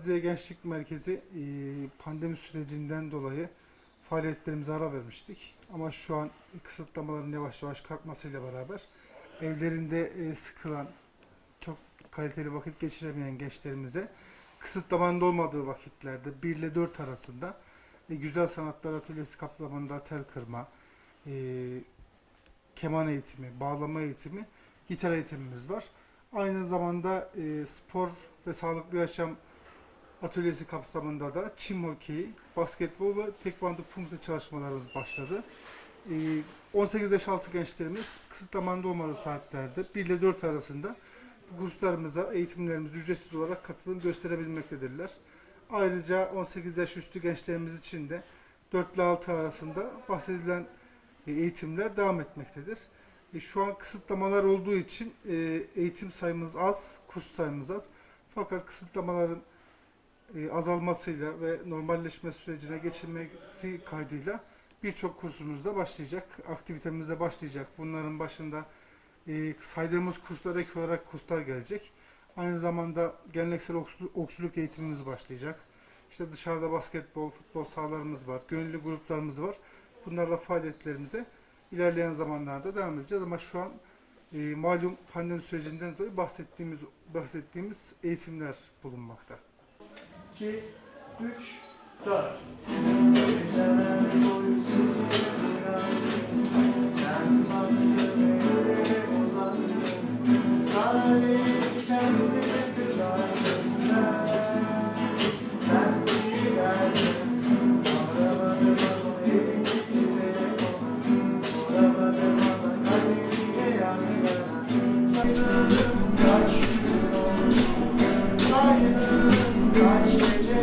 Azize Gençlik Merkezi e, pandemi sürecinden dolayı faaliyetlerimize ara vermiştik. Ama şu an kısıtlamaların yavaş yavaş kalkmasıyla beraber evlerinde e, sıkılan, çok kaliteli vakit geçiremeyen gençlerimize kısıtlamanın olmadığı vakitlerde 1 ile 4 arasında e, Güzel Sanatlar Atölyesi kapsamında tel kırma, keman eğitimi, bağlama eğitimi, gitar eğitimimiz var. Aynı zamanda spor ve sağlıklı yaşam atölyesi kapsamında da çim hokeyi, basketbol ve tekvando pumse çalışmalarımız başladı. E, 18 yaş altı gençlerimiz kısıtlamanda olmadığı saatlerde 1 ile 4 arasında kurslarımıza, eğitimlerimize ücretsiz olarak katılım gösterebilmektedirler. Ayrıca 18 yaş üstü gençlerimiz için de 4 ile 6 arasında bahsedilen e, eğitimler devam etmektedir. E, Şu an kısıtlamalar olduğu için e, eğitim sayımız az, kurs sayımız az. Fakat kısıtlamaların azalmasıyla ve normalleşme sürecine geçilmesi kaydıyla birçok kursumuz da başlayacak, aktivitemiz de başlayacak. Bunların başında e, saydığımız kurslar ek olarak kurslar gelecek. Aynı zamanda geleneksel okçuluk eğitimimiz başlayacak. İşte dışarıda basketbol, futbol sahalarımız var, gönüllü gruplarımız var. Bunlarla faaliyetlerimize ilerleyen zamanlarda devam edeceğiz ama şu an e, malum pandemi sürecinden dolayı bahsettiğimiz bahsettiğimiz eğitimler bulunmakta. 2, 3, 4.